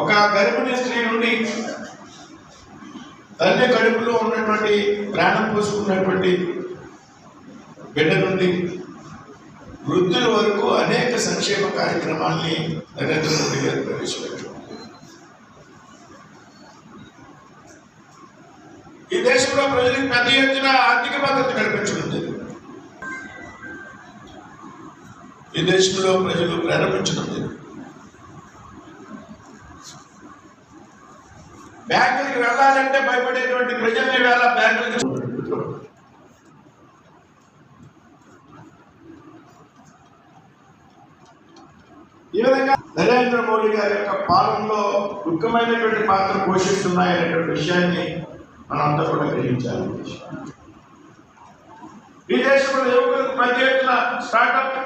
ఒక గర్భిణీ స్త్రీ నుండి తల్లి కడుపులో ఉన్నటువంటి ప్రాణం పోసుకున్నటువంటి బిడ్డ నుండి వృద్ధుల వరకు అనేక సంక్షేమ కార్యక్రమాల్ని నరేంద్ర మోడీ గారు ప్రవేశపెట్టారు. ఈ దేశంలో ప్రజలకు పెద్ద ఎత్తున ఆర్థిక భద్రత ఈ దేశంలో ప్రజలు ప్రారంభించడం జరిగింది బ్యాంకులకి వెళ్ళాలంటే భయపడేటువంటి ప్రజల్ని వేళ బ్యాంకులకి ఈ విధంగా నరేంద్ర మోడీ గారి యొక్క పాలనలో ముఖ్యమైనటువంటి పాత్ర పోషిస్తున్నాయనేటువంటి విషయాన్ని మనంతా కూడా గ్రహించాలి. ఈ దేశంలో యువకులకు ప్రతి ఎత్తున స్టార్టప్